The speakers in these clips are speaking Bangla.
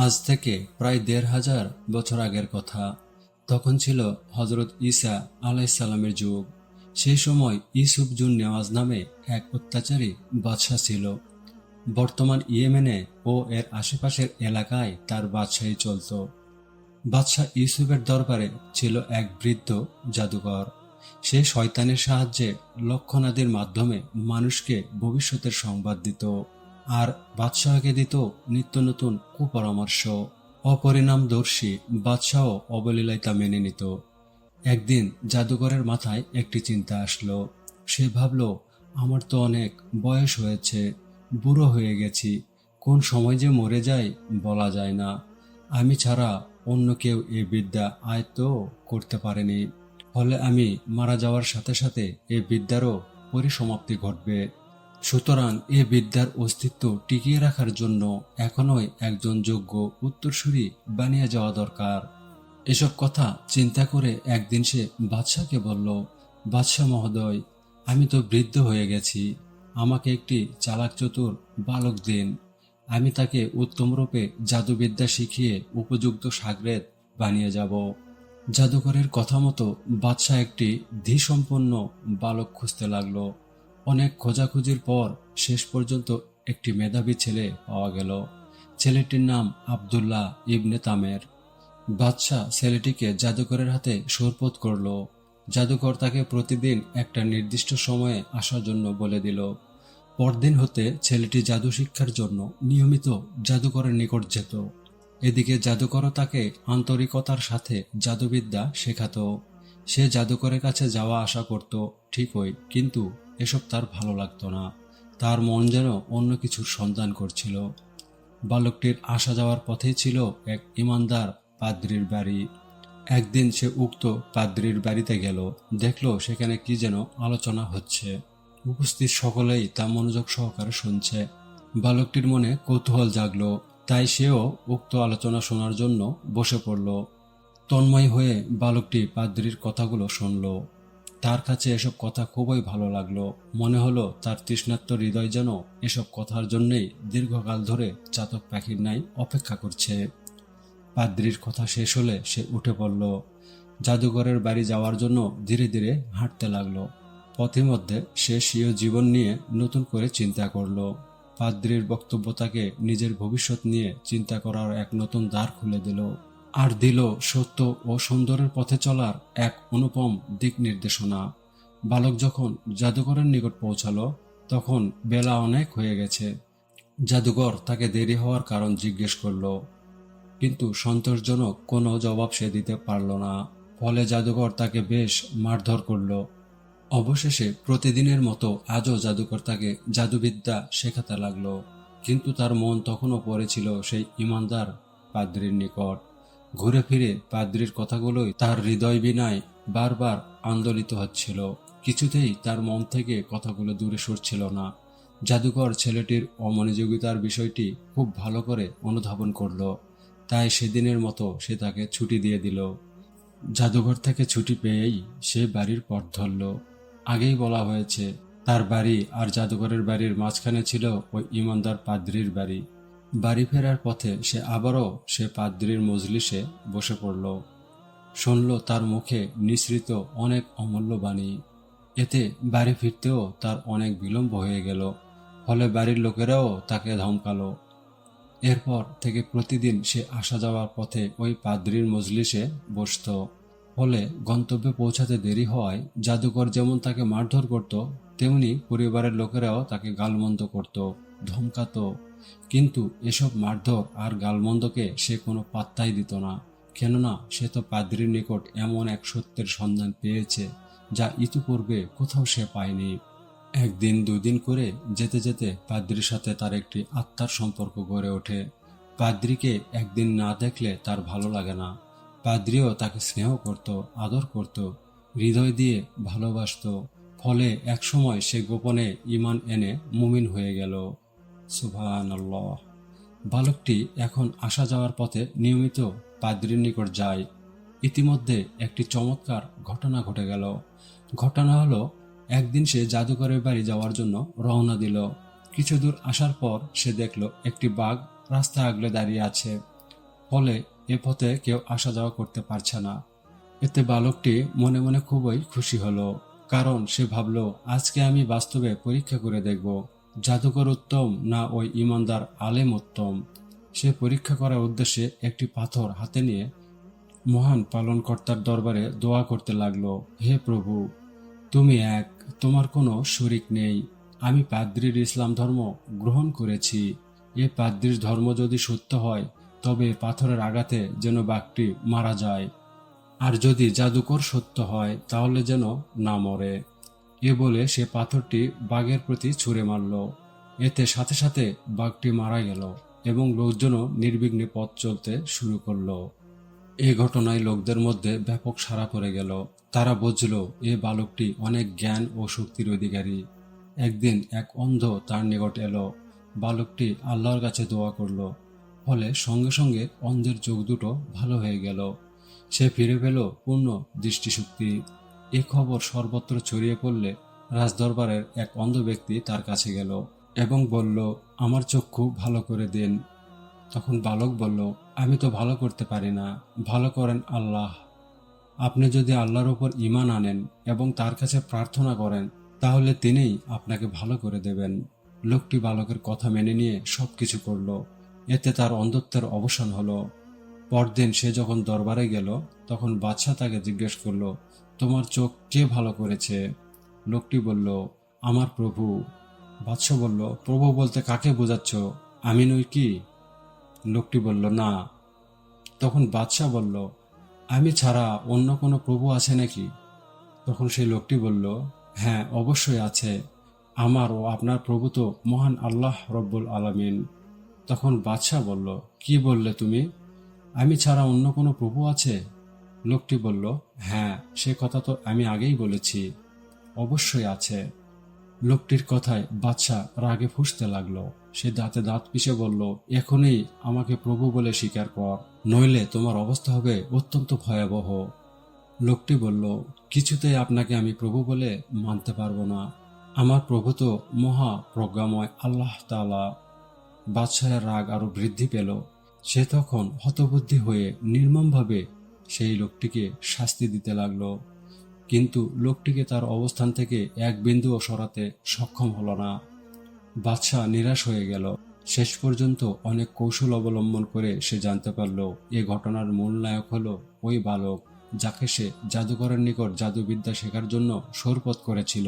আজ থেকে প্রায় দেড় হাজার বছর আগের কথা। তখন ছিল হজরত ঈসা আলাইসাল্লামের যুগ। সেই সময় ইসুফ জুন নেওয়াজ নামে এক অত্যাচারী বাদশাহ ছিল। বর্তমান ইয়েমেনে ও এর আশেপাশের এলাকায় তার বাদশাহী চলত। বাদশাহ ইউসুফের দরবারে ছিল এক বৃদ্ধ জাদুকর। সে শয়তানের সাহায্যে লক্ষণাদির মাধ্যমে মানুষকে ভবিষ্যতের সংবাদ দিত। আর বাদশাহকে দিত নিত্য নতুন কুপরামর্শ। অপরিণামদর্শী বাদশাহ অবলীলায় তা মেনে নিত। একদিন জাদুঘরের মাথায় একটি চিন্তা আসলো। সে ভাবল, আমার তো অনেক বয়স হয়েছে, বুড়ো হয়ে গেছি, কোন সময় যে মরে যায় বলা যায় না। আমি ছাড়া অন্য কেউ এই বিদ্যা আয়ত্ত করতে পারেনি। ফলে আমি মারা যাওয়ার সাথে সাথে এই বিদ্যারও পরিসমাপ্তি ঘটবে। সুতরাং এ বিদ্যার অস্তিত্ব টিকিয়ে রাখার জন্য এখনই একজন যোগ্য উত্তরসূরি বানিয়ে যাওয়া দরকার। এসব কথা চিন্তা করে একদিন সে বাদশাকে বলল, বাদশাহ মহোদয়, আমি তো বৃদ্ধ হয়ে গেছি। আমাকে একটি চালাক চতুর বালক দিন। আমি তাকে উত্তম রূপে জাদুবিদ্যা শিখিয়ে উপযুক্ত সাগরেদ বানিয়ে যাব। জাদুকরের কথা মতো বাদশাহ একটি ধীসম্পন্ন বালক খুঁজতে লাগল। অনেক খোঁজাখুঁজির পর শেষ পর্যন্ত একটি মেধাবী ছেলে পাওয়া গেল। ছেলেটির নাম আবদুল্লাহ ইবনে তামের। বাদশাহ ছেলেটিকে জাদুকরের হাতে সোরপোত করল। জাদুকর তাকে প্রতিদিন একটা নির্দিষ্ট সময়ে আসার জন্য বলে দিল। পরদিন হতে ছেলেটি জাদু শিক্ষার জন্য নিয়মিত জাদুকরের নিকট যেত। এদিকে জাদুকরও তাকে আন্তরিকতার সাথে জাদুবিদ্যা শেখাতো। সে জাদুকরের কাছে যাওয়া আশা করত, ঠিকই, কিন্তু এসব তার ভালো লাগতো না। তার মন যেন অন্য কিছুর সন্ধান করছিল। বালকটির আসা যাওয়ার পথেই ছিল এক ইমানদার পাদ্রির বাড়ি। একদিন সে উক্ত পাদ্রির বাড়িতে গেল। দেখল সেখানে কি যেন আলোচনা হচ্ছে। উপস্থিত সকলেই তা মনোযোগ সহকারে শুনছে। বালকটির মনে কৌতূহল জাগলো। তাই সেও উক্ত আলোচনা শোনার জন্য বসে পড়ল। তন্ময় হয়ে বালকটি পাদ্রির কথাগুলো শুনল। তার কাছে এসব কথা খুবই ভালো লাগল। মনে হলো তার তৃষ্ণাত্ম হৃদয় যেন এসব কথার জন্যেই দীর্ঘকাল ধরে চাতক পাখির নাই অপেক্ষা করছে। পাদ্রির কথা শেষ হলে সে উঠে পড়ল। জাদুঘরের বাড়ি যাওয়ার জন্য ধীরে ধীরে হাঁটতে লাগল। পথিমধ্যে সে স্বীয় জীবন নিয়ে নতুন করে চিন্তা করল। পাদ্রির বক্তব্য তাকে নিজের ভবিষ্যৎ নিয়ে চিন্তা করার এক নতুন দ্বার খুলে দিল। আর দিল সত্য ও সুন্দরের পথে চলার এক অনুপম দিক নির্দেশনা। বালক যখন জাদুঘরের নিকট পৌঁছালো, তখন বেলা অনেক হয়ে গেছে। জাদুঘর তাকে দেরি হওয়ার কারণ জিজ্ঞেস করল, কিন্তু সন্তোষজনক কোনো জবাব সে দিতে পারল না। ফলে জাদুঘর তাকে বেশ মারধর করল। অবশেষে প্রতিদিনের মতো আজও জাদুকর তাকে জাদুবিদ্যা শেখাতে লাগল, কিন্তু তার মন তখনও পড়েছিল সেই ইমানদার পাদ্রির নিকট। ঘুরে ফিরে পাদ্রির কথাগুলোই তার হৃদয় বিনায় বারবার আন্দোলিত হচ্ছিল। কিছুতেই তার মন থেকে কথাগুলো দূরে সরছিল না। জাদুকর ছেলেটির অমনোযোগিতার বিষয়টি খুব ভালো করে অনুধাবন করল। তাই সেদিনের মতো সে তাকে ছুটি দিয়ে দিল। জাদুঘর থেকে ছুটি পেয়েই সে বাড়ির পথ ধরল। আগেই বলা হয়েছে, তার বাড়ি আর জাদুঘরের বাড়ির মাঝখানে ছিল ওই ইমানদার পাদ্রির বাড়ি। বাড়ি ফেরার পথে সে আবারও সে পাদ্রির মজলিসে বসে পড়ল। শুনল তার মুখে নিঃসৃত অনেক অমূল্য বাণী। এতে বাড়ি ফিরতেও তার অনেক বিলম্ব হয়ে গেল, ফলে বাড়ির লোকেরাও তাকে ধমকালো। এরপর থেকে প্রতিদিন সে আসা যাওয়ার পথে ওই পাদ্রির মজলিসে বসত, ফলে গন্তব্যে পৌঁছাতে দেরি হওয়ায় জাদুকর যেমন তাকে মারধর করত, তেমনি পরিবারের লোকেরাও তাকে গালমন্দ করত, ধমকাতো। কিন্তু এসব মারধর আর গালমন্দকে সে কোনো পাত্তাই দিত না। কেননা সে তো পাদ্রির নিকট এমন এক সত্যের সন্ধান পেয়েছে, যা ইতিপূর্বে কোথাও সে পায়নি। একদিন দুদিন করে যেতে যেতে পাদ্রির সাথে তার একটি আত্মার সম্পর্ক গড়ে ওঠে। পাদ্রিকে একদিন না দেখলে তার ভালো লাগে না। পাদ্রিও তাকে স্নেহ করত, আদর করত, হৃদয় দিয়ে ভালোবাসত, ফলে একসময় সে গোপনে ইমান এনে মুমিন হয়ে গেল। সুভান বালকটি এখন আসা যাওয়ার পথে নিয়মিত পাদ্রির নিকট যায়। ইতিমধ্যে একটি চমৎকার ঘটনা ঘটে গেল। ঘটনা হলো, একদিন সে জাদুকরের বাড়ি যাওয়ার জন্য রওনা দিল। কিছু দূর আসার পর সে দেখল একটি বাঘ রাস্তা আগলে দাঁড়িয়ে আছে। ফলে এ পথে কেউ আসা যাওয়া করতে পারছে না। এতে বালকটি মনে মনে খুবই খুশি হলো। কারণ সে ভাবল, আজকে আমি বাস্তবে পরীক্ষা করে দেখব। জাদুকর উত্তম না ওই ইমানদার আলেম উত্তম সে পরীক্ষা করার উদ্দেশ্যে একটি পাথর হাতে নিয়ে মহান পালনকর্তার দরবারে দোয়া করতে লাগল, হে প্রভু, তুমি এক, তোমার কোনো শরিক নেই। আমি পাদ্রির ইসলাম ধর্ম গ্রহণ করেছি। এ পাদ্রির ধর্ম যদি সত্য হয়, তবে পাথরের আঘাতে যেন বাঘটি মারা যায়। আর যদি জাদুকর সত্য হয়, তাহলে যেন না মরে। এ বলে সে পাথরটি বাঘের প্রতি ছুঁড়ে মারল। এতে সাথে সাথে বাঘটি মারা গেল এবং লোকজনও নির্বিঘ্নে পথ চলতে শুরু করল। এ ঘটনায় লোকদের মধ্যে ব্যাপক সাড়া পড়ে গেল। তারা বুঝল এ বালকটি অনেক জ্ঞান ও শক্তির অধিকারী। একদিন এক অন্ধ তার নিকট এলো। বালকটি আল্লাহর কাছে দোয়া করল। ফলে সঙ্গে সঙ্গে অন্ধের চোখ দুটো ভালো হয়ে গেল। সে ফিরে পেল পূর্ণ দৃষ্টিশক্তি। এ খবর সর্বত্র ছড়িয়ে পড়লে রাজদরবারের এক অন্ধ ব্যক্তি তার কাছে গেল এবং বলল, আমার চক্ষু ভালো করে দিন। তখন বালক বলল, আমি তো ভালো করতে পারি না। ভালো করেন আল্লাহ। আপনি যদি আল্লাহর ওপর ইমান আনেন এবং তার কাছে প্রার্থনা করেন, তাহলে তিনিই আপনাকে ভালো করে দেবেন। লোকটি বালকের কথা মেনে নিয়ে সব কিছু করল। এতে তার অন্ধত্বের অবসান হলো। পরদিন সে যখন দরবারে গেল, তখন বাদশাহ তাকে জিজ্ঞেস করল তোমার চোখ কে ভালো করেছে? লোকটি বলল, আমার প্রভু। বাদশাহ বলল, প্রভু বলতে কাকে বোঝাচ্ছ? আমি নই কি? লোকটি বলল, না। তখন বাদশাহ বলল, আমি ছাড়া অন্য কোনো প্রভু আছে নাকি? তখন সেই লোকটি বলল হ্যাঁ অবশ্যই আছে। আমার ও আপনার প্রভু তো মহান আল্লাহ রব্বুল আলামিন। তখন বাদশাহ বলল, কি বললে তুমি? আমি ছাড়া অন্য কোনো প্রভু আছে? লোকটি বলল হ্যাঁ সে কথা তো আমি আগেই বলেছি। অবশ্যই আছে। লোকটির কথায় বাদশাহ রাগে ফুঁসতে লাগল। সে দাঁতে দাঁত পিষে বলল, এখনই আমাকে প্রভু বলে স্বীকার কর, নইলে তোমার অবস্থা হবে অত্যন্ত ভয়াবহ। লোকটি বলল, কিছুতেই আপনাকে আমি প্রভু বলে মানতে পারব না। আমার প্রভু তো মহা প্রজ্ঞাময় আল্লাহ তালা বাদশাহের রাগ আরও বৃদ্ধি পেল। সে তখন হতবুদ্ধি হয়ে নির্মমভাবে সেই লোকটিকে শাস্তি দিতে লাগল। কিন্তু লোকটিকে তার অবস্থান থেকে এক বিন্দুও সরাতে সক্ষম হলো না। বাদশাহ নিরাশ হয়ে গেল। শেষ পর্যন্ত অনেক কৌশল অবলম্বন করে সে জানতে পারল, এ ঘটনার মূল নায়ক হল ওই বালক, যাকে সে জাদুকরের নিকট জাদুবিদ্যা শেখার জন্য সরপত করেছিল।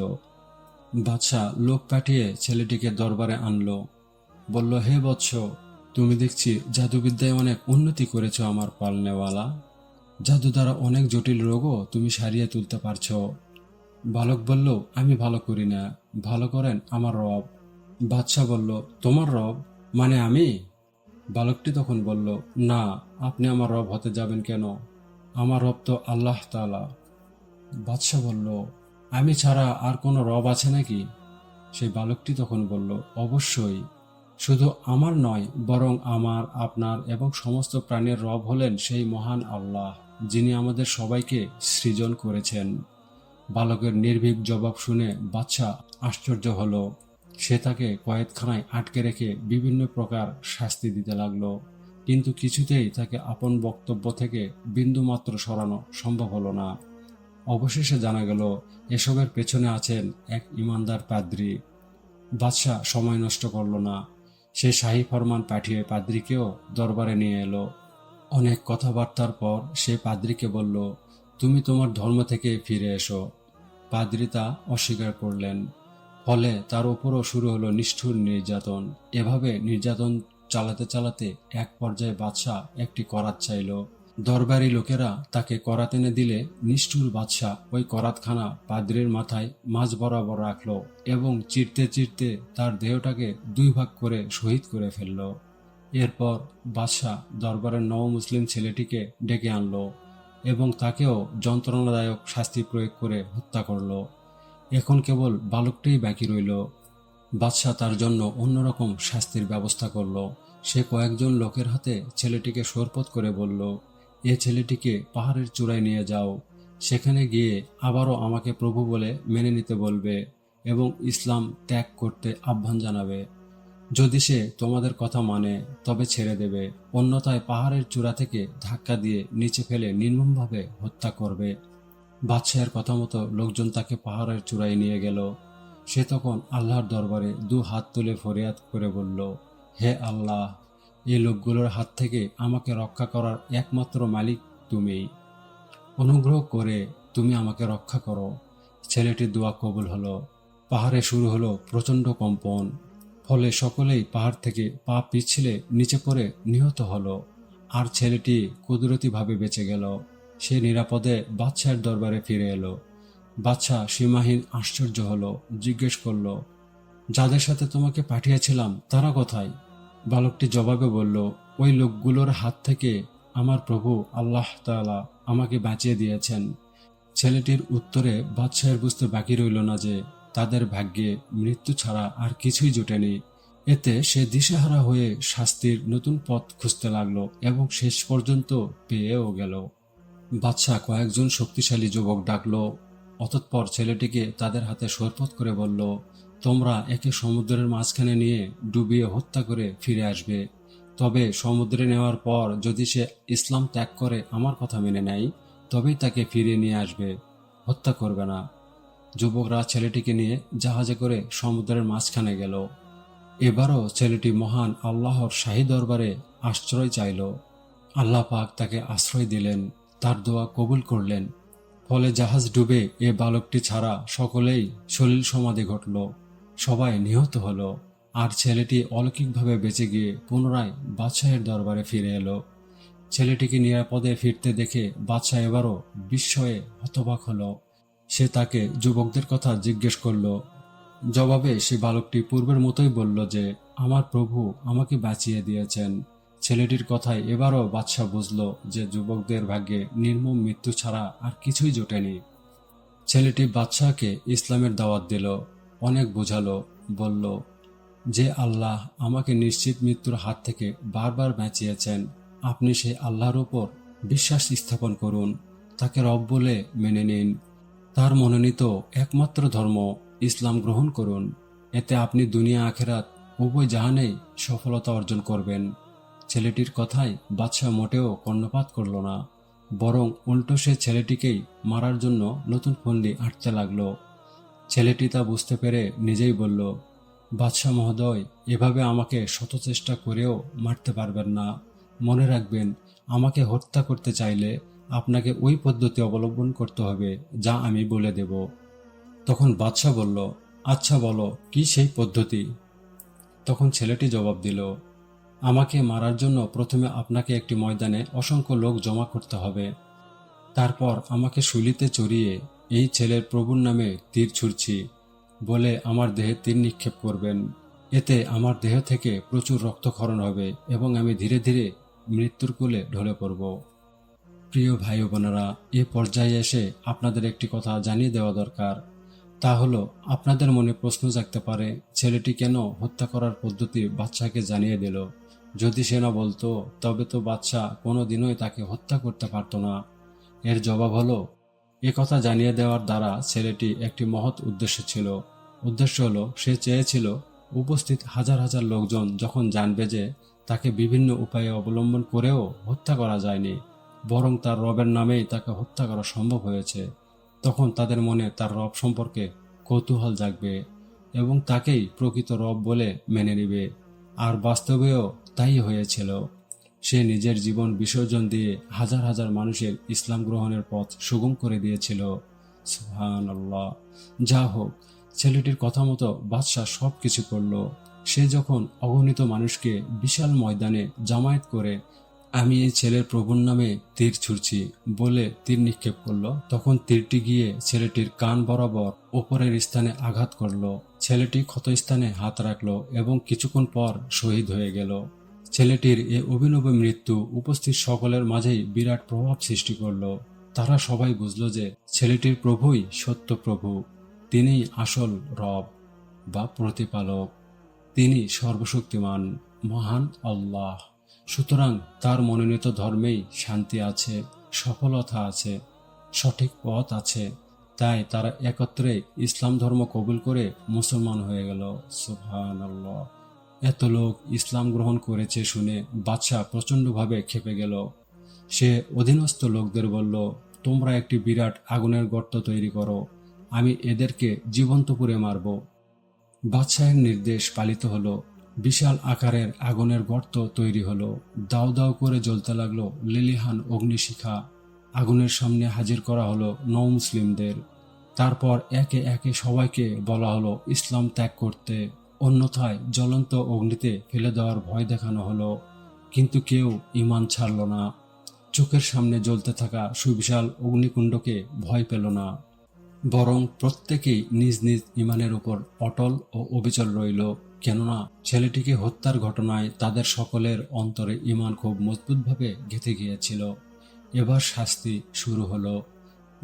বাদশাহ লোক পাঠিয়ে ছেলেটিকে দরবারে আনলো। বলল, হে বৎস, তুমি দেখছি জাদুবিদ্যায় অনেক উন্নতি করেছ আমার পালনেওয়ালা। জাদু দ্বারা অনেক জটিল রোগও তুমি সারিয়ে তুলতে পারছ। বালক বলল, আমি ভালো করি না। ভালো করেন আমার রব। বাদশাহ বলল, তোমার রব? মানে আমি? বালকটি তখন বলল, না, আপনি আমার রব হতে যাবেন কেন? আমার রব তো আল্লাহ তালা বাদশাহ বলল, আমি ছাড়া আর কোনো রব আছে নাকি? সেই বালকটি তখন বলল, অবশ্যই। শুধু আমার নয়, বরং আমার, আপনার এবং সমস্ত প্রাণীর রব হলেন সেই মহান আল্লাহ। যিনি আমাদের সবাইকে সৃজন করেছেন। বালকের নির্ভীক জবাব শুনে বাচ্চা আশ্চর্য হলো। সে তাকে কয়েদখানায় আটকে রেখে বিভিন্ন প্রকার শাস্তি দিতে লাগল। কিন্তু কিছুতেই তাকে আপন বক্তব্য থেকে বিন্দুমাত্র সরানো সম্ভব হলো না। অবশেষে জানা গেল, এসবের পেছনে আছেন এক ইমানদার পাদ্রী। বাদশাহ সময় নষ্ট করল না। সে শাহী ফরমান পাঠিয়ে পাদ্রিকেও দরবারে নিয়ে এলো। অনেক কথাবার্তার পর সে পাদ্রিকে বলল, তুমি তোমার ধর্ম থেকে ফিরে এসো। পাদ্রি তা অস্বীকার করলেন। ফলে তার উপরও শুরু হলো নিষ্ঠুর নির্যাতন। এভাবে নির্যাতন চালাতে চালাতে এক পর্যায়ে বাদশাহ একটি করাত চাইল। দরবারি লোকেরা তাকে করাত এনে দিলে নিষ্ঠুর বাদশাহ ওই করাতখানা পাদ্রির মাথায় মাঝ বরাবর রাখল এবং চিরতে চিরতে তার দেহটাকে দুই ভাগ করে শহীদ করে ফেলল। এরপর বাদশাহ দরবারের নব মুসলিম ছেলেটিকে ডেকে আনলো এবং তাকেও যন্ত্রণাদায়ক শাস্তি প্রয়োগ করে হত্যা করল। এখন কেবল বালকটাই বাকি রইল। বাদশাহ তার জন্য অন্যরকম শাস্তির ব্যবস্থা করল। সে কয়েকজন লোকের হাতে ছেলেটিকে সরপত করে বলল, এ ছেলেটিকে পাহাড়ের চূড়ায় নিয়ে যাও। সেখানে গিয়ে আবারও আমাকে প্রভু বলে মেনে নিতে বলবে এবং ইসলাম ত্যাগ করতে আহ্বান জানাবে। যদি সে তোমাদের কথা মানে তবে ছেড়ে দেবে। অন্যথায় পাহাড়ের চূড়া থেকে ধাক্কা দিয়ে নিচে ফেলে নির্মমভাবে হত্যা করবে। বাদশাহের কথা মতো লোকজন তাকে পাহাড়ের চূড়ায় নিয়ে গেল। সে তখন আল্লাহর দরবারে দু হাত তুলে ফরিয়াদ করে বলল, হে আল্লাহ, এই লোকগুলোর হাত থেকে আমাকে রক্ষা করার একমাত্র মালিক তুমিই অনুগ্রহ করে তুমি আমাকে রক্ষা করো। ছেলেটির দোয়া কবুল হলো। পাহাড়ে শুরু হলো প্রচণ্ড কম্পন। ফলে সকলেই পাহাড় থেকে পা পিছলে নিচে পড়ে নিহত হলো। আর ছেলেটি কুদরতিভাবে বেঁচে গেল। সে নিরাপদে বাদশাহের দরবারে ফিরে এলো। বাদশাহ সীমাহীন আশ্চর্য হলো, জিজ্ঞেস করল, যাদের সাথে তোমাকে পাঠিয়েছিলাম, তারা কোথায়? বালকটি জবাবে বলল, ওই লোকগুলোর হাত থেকে আমার প্রভু আল্লাহ তাআলা আমাকে বাঁচিয়ে দিয়েছেন। ছেলেটির উত্তরে বাদশাহের বুঝতে বাকি রইল না যে তাদের ভাগ্যে মৃত্যু ছাড়া আর কিছুই জোটেনি এতে সে দিশেহারা হয়ে শাস্তির নতুন পথ খুঁজতে লাগল এবং শেষ পর্যন্ত পেয়েও গেল। বাদশাহ কয়েকজন শক্তিশালী যুবক ডাকলো। অতঃপর ছেলেটিকে তাদের হাতে সরপত করে বলল, তোমরা একে সমুদ্রের মাঝখানে নিয়ে ডুবিয়ে হত্যা করে ফিরে আসবে। তবে সমুদ্রে নেওয়ার পর যদি সে ইসলাম ত্যাগ করে আমার কথা মেনে নেয়, তবেই তাকে ফিরিয়ে নিয়ে আসবে। হত্যা করবে না। যুবকরা ছেলেটিকে নিয়ে জাহাজে করে সমুদ্রের মাঝখানে গেল। এবারও ছেলেটি মহান আল্লাহর শাহী দরবারে আশ্রয় চাইল। আল্লাহ পাক তাকে আশ্রয় দিলেন, তার দোয়া কবুল করলেন। ফলে জাহাজ ডুবে এ বালকটি ছাড়া সকলেই সলিল সমাধি ঘটল, সবাই নিহত হলো। আর ছেলেটি অলৌকিকভাবে বেঁচে গিয়ে পুনরায় বাদশাহের দরবারে ফিরে এলো। ছেলেটিকে নিরাপদে ফিরতে দেখে বাদশাহ এবারও বিস্ময়ে হতবাক হলো। সে তাকে যুবকদের কথা জিজ্ঞেস করল। জবাবে সে বালকটি পূর্বের মতোই বলল যে, আমার প্রভু আমাকে বাঁচিয়ে দিয়েছেন। ছেলেটির কথায় এবারও বাদশাহ বুঝল যে যুবকদের ভাগ্যে নির্মম মৃত্যু ছাড়া আর কিছুই জোটেনি। ছেলেটি বাদশাহকে ইসলামের দাওয়াত দিল, অনেক বোঝালো, বলল, যে আল্লাহ আমাকে নিশ্চিত মৃত্যুর হাত থেকে বারবার বাঁচিয়েছেন, আপনি সেই আল্লাহর ওপর বিশ্বাস স্থাপন করুন, তাকে রব বলে মেনে নিন। তার মনোনীত একমাত্র ধর্ম ইসলাম গ্রহণ করুন। এতে আপনি দুনিয়া, আখেরাত, উভয় জাহানেই সফলতা অর্জন করবেন। ছেলেটির কথায় বাদশাহ মোটেও কর্ণপাত করল না, বরং উল্টো সে ছেলেটিকেই মারার জন্য নতুন ফন্দি আঁটতে লাগল। ছেলেটি তা বুঝতে পেরে নিজেই বলল, বাদশাহ মহোদয়, এভাবে আমাকে শত চেষ্টা করেও মারতে পারবেন না। মনে রাখবেন, আমাকে হত্যা করতে চাইলে আপনাকে ওই পদ্ধতি অবলম্বন করতে হবে যা আমি বলে দেব। তখন বাদশাহ বলল আচ্ছা বলো, কি সেই পদ্ধতি? তখন ছেলেটি জবাব দিল, আমাকে মারার জন্য প্রথমে আপনাকে একটি ময়দানে অসংখ্য লোক জমা করতে হবে। তারপর আমাকে শুলিতে চড়িয়ে এই ছেলের প্রভুর নামে তীর ছুড়ছি, বলে আমার দেহে তীর নিক্ষেপ করবেন। এতে আমার দেহ থেকে প্রচুর রক্তক্ষরণ হবে এবং আমি ধীরে ধীরে মৃত্যুর কোলে ঢলে পড়ব। প্রিয় ভাই বোনেরা, এ পর্যায়ে এসে আপনাদের একটি কথা জানিয়ে দেওয়া দরকার। তা হলো, আপনাদের মনে প্রশ্ন জাগতে পারে, ছেলেটি কেন হত্যা করার পদ্ধতি বাচ্চাকে জানিয়ে দিল। যদি সে না বলতো, তবে তো বাচ্চা কোনো দিনই তাকে হত্যা করতে পারতো না। এর জবাব হলো, এ কথা জানিয়ে দেওয়ার দ্বারা ছেলেটি একটি মহৎ উদ্দেশ্য ছিল। উদ্দেশ্য হলো, সে চেয়েছিল উপস্থিত হাজার হাজার লোকজন যখন জানবে যে তাকে বিভিন্ন উপায়ে অবলম্বন করেও হত্যা করা যায়নি। বরং তার রবের নামেই তাকে হত্যা করা সম্ভব হয়েছে, তখন তাদের মনে তার রব সম্পর্কে কৌতূহল জাগবে এবং তাকেই প্রকৃত রব বলে মেনে নেবে। আর বাস্তবেও তাই হয়েছিল। সে নিজের জীবন বিসর্জন দিয়ে হাজার হাজার মানুষের ইসলাম গ্রহণের পথ সুগম করে দিয়েছিল। সুহান আল্লাহ যা হোক, ছেলেটির কথা মতো বাদশাহ সব কিছু করল। সে যখন অগণিত মানুষকে বিশাল ময়দানে জামায়াত করে আমি এই ছেলের প্রভুর নামে তীর ছুড়ছি বলে তীর নিক্ষেপ করল। তখন তীরটি গিয়ে ছেলেটির কান বরাবর ওপরের স্থানে আঘাত করল। ছেলেটি ক্ষত স্থানে হাত রাখল এবং কিছুক্ষণ পর শহীদ হয়ে গেল। ছেলেটির এ অভিনব মৃত্যু উপস্থিত সকলের মাঝেই বিরাট প্রভাব সৃষ্টি করল। তারা সবাই বুঝলো যে ছেলেটির প্রভুই সত্য প্রভু। তিনিই আসল রব বা প্রতিপালক। তিনি সর্বশক্তিমান, মহান আল্লাহ। সুতরাং তার মনোনীত ধর্মেই শান্তি আছে, সফলতা আছে, সঠিক পথ আছে। তাই তারা একত্রে ইসলাম ধর্ম কবুল করে মুসলমান হয়ে গেল। আল্লাহ এত লোক ইসলাম গ্রহণ করেছে শুনে বাদশাহ প্রচণ্ডভাবে খেপে গেল। সে অধীনস্থ লোকদের বলল, তোমরা একটি বিরাট আগুনের গর্ত তৈরি করো, আমি এদেরকে জীবন্ত পুড়ে মারব। বাদশাহের নির্দেশ পালিত হলো। বিশাল আকারের আগুনের গর্ত তৈরি হলো। দাও দাও করে জ্বলতে লাগল লিলিহান অগ্নিশিখা। আগুনের সামনে হাজির করা হলো নৌ মুসলিমদের। তারপর একে একে সবাইকে বলা হলো ইসলাম ত্যাগ করতে। অন্যথায় জ্বলন্ত অগ্নিতে ফেলে দেওয়ার ভয় দেখানো হলো। কিন্তু কেউ ইমান ছাড়ল না। চোখের সামনে জ্বলতে থাকা সুবিশাল অগ্নিকুণ্ডকে ভয় পেল না। বরং প্রত্যেকেই নিজ নিজ ইমানের উপর অটল ও অবিচল রইল। কেননা ছেলেটিকে হত্যার ঘটনায় তাদের সকলের অন্তরে ইমান খুব মজবুতভাবে গেঁথে গিয়েছিল। এবার শাস্তি শুরু হলো।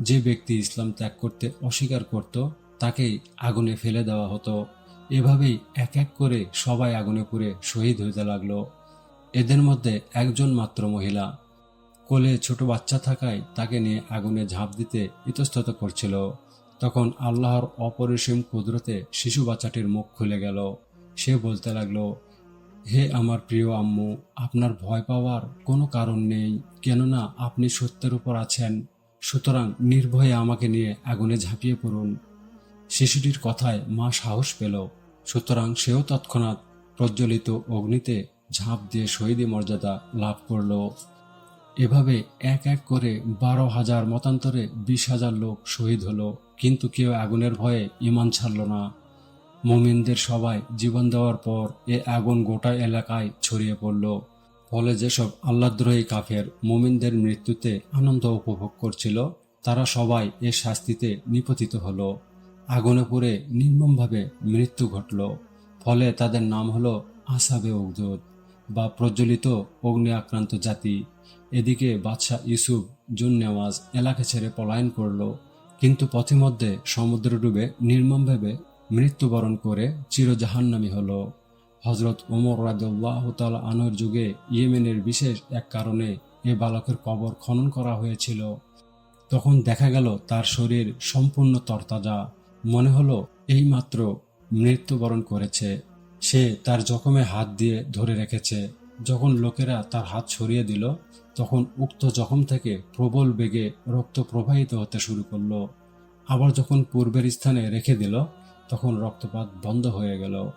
যে ব্যক্তি ইসলাম ত্যাগ করতে অস্বীকার করত, তাকেই আগুনে ফেলে দেওয়া হতো। এভাবেই এক এক করে সবাই আগুনে পুড়ে শহীদ হইতে লাগল। এদের মধ্যে একজন মাত্র মহিলা। কোলে ছোট বাচ্চা থাকায় তাকে নিয়ে আগুনে ঝাঁপ দিতে ইতস্তত করছিল। তখন আল্লাহর অপরিসীম কুদরতে শিশু বাচ্চাটির মুখ খুলে গেল। সে বলতে লাগল, হে আমার প্রিয় আম্মু, আপনার ভয় পাওয়ার কোনো কারণ নেই। কেননা আপনি সত্যের উপর আছেন। সুতরাং নির্ভয়ে আমাকে নিয়ে আগুনে ঝাঁপিয়ে পড়ুন। শিশুটির কথায় মা সাহস পেল। সুতরাং সেও তৎক্ষণাৎ প্রজ্বলিত অগ্নিতে ঝাঁপ দিয়ে শহীদি মর্যাদা লাভ করল। এভাবে এক এক করে বারো হাজার মতান্তরে বিশ হাজার লোক শহীদ হলো। কিন্তু কেউ আগুনের ভয়ে ইমান ছাড়ল না। মুমিনদের সবাই জীবন দেওয়ার পর এ আগুন গোটা এলাকায় ছড়িয়ে পড়ল। ফলে যেসব আল্লাদ্রোহী কাফের মোমিনদের মৃত্যুতে আনন্দ উপভোগ করছিল, তারা সবাই এ শাস্তিতে নিপতিত হলো। আগুনে পুড়ে নির্মমভাবে মৃত্যু ঘটল, ফলে তাদের নাম হলো আসাবে উগদুদ বা প্রজ্বলিত অগ্নি আক্রান্ত জাতি। এদিকে বাদশাহ ইউসুফ জুন নেওয়াজ এলাকা ছেড়ে পলায়ন করল, কিন্তু পথিমধ্যে সমুদ্র ডুবে নির্মমভাবে মৃত্যুবরণ করে চিরজাহান্নামী হল। হজরত ওমর রাজ্লাহ তাল আনোর যুগে ইয়েমেনের বিশেষ এক কারণে এ বালকের কবর খনন করা হয়েছিল। তখন দেখা গেল তার শরীর সম্পূর্ণ তরতাজা। মনে হলো এইমাত্র মৃত্যুবরণ করেছে। সে তার জখমে হাত দিয়ে ধরে রেখেছে। যখন লোকেরা তার হাত সরিয়ে দিল, তখন উক্ত জখম থেকে প্রবল বেগে রক্ত প্রবাহিত হতে শুরু করল। আবার যখন পূর্বের স্থানে রেখে দিল তখন রক্তপাত বন্ধ হয়ে গেল।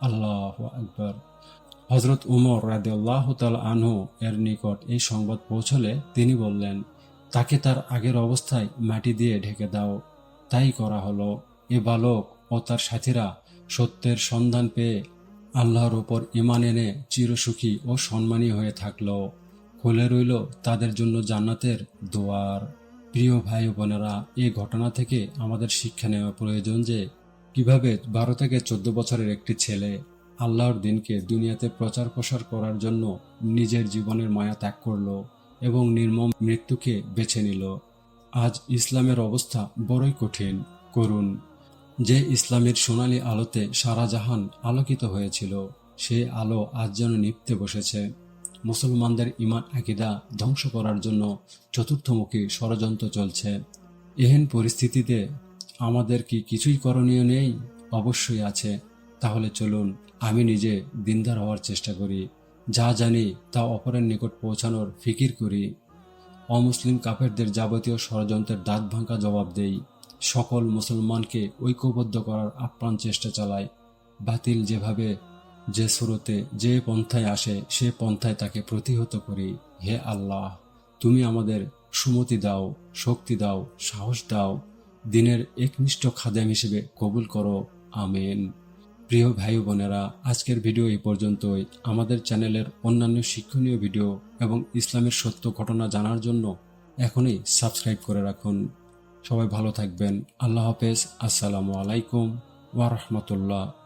আল্লাহ আকবর। হজরত উমর রাদিয়াল্লাহ তাল আনহু এর নিকট এই সংবাদ পৌঁছলে তিনি বললেন, তাকে তার আগের অবস্থায় মাটি দিয়ে ঢেকে দাও। তাই করা হলো। এ বালক ও তার সাথীরা সত্যের সন্ধান পেয়ে আল্লাহর ওপর ইমান এনে চিরসুখী ও সম্মানী হয়ে থাকল। খুলে রইল তাদের জন্য জান্নাতের দোয়ার। প্রিয় ভাই বোনেরা, এ ঘটনা থেকে আমাদের শিক্ষা নেওয়া প্রয়োজন যে কীভাবে বারো থেকে চোদ্দ বছরের একটি ছেলে আল্লাহর দিনকে দুনিয়াতে প্রচার প্রসার করার জন্য নিজের জীবনের মায়া ত্যাগ করল এবং নির্মম মৃত্যুকে বেছে নিল। আজ ইসলামের অবস্থা বড়ই কঠিন। করুন। যে ইসলামের সোনালী আলোতে সারা জাহান আলোকিত হয়েছিল সেই আলো আজ যেন নিপতে বসেছে। মুসলমানদের ইমান আকিদা ধ্বংস করার জন্য চতুর্থমুখী ষড়যন্ত্র চলছে। এহেন পরিস্থিতিতে আমাদের কি কিছুই করণীয় নেই? অবশ্যই আছে। তাহলে চলুন, আমি নিজে দিনদার হওয়ার চেষ্টা করি। যা জানি তা অপরের নিকট পৌঁছানোর ফিকির করি। অমুসলিম কাফেরদের যাবতীয় ষড়যন্ত্রের দাঁত ভাঙ্কা জবাব দেই। সকল মুসলমানকে ঐক্যবদ্ধ করার আপ্রাণ চেষ্টা চালায় বাতিল যেভাবে যে স্রোতে যে পন্থায় আসে, সে পন্থায় তাকে প্রতিহত করি। হে আল্লাহ, তুমি আমাদের সুমতি দাও, শক্তি দাও, সাহস দাও। দিনের একনিষ্ঠ খাদেম হিসেবে কবুল করো, আমেন। প্রিয় ভাই বোনেরা, আজকের ভিডিও এই পর্যন্তই। আমাদের চ্যানেলের অন্যান্য শিক্ষণীয় ভিডিও এবং ইসলামের সত্য ঘটনা জানার জন্য এখনই সাবস্ক্রাইব করে রাখুন। সবাই ভালো থাকবেন। আল্লাহ হাফেজ। আসসালামু আলাইকুম ওয়া রাহমাতুল্লাহ।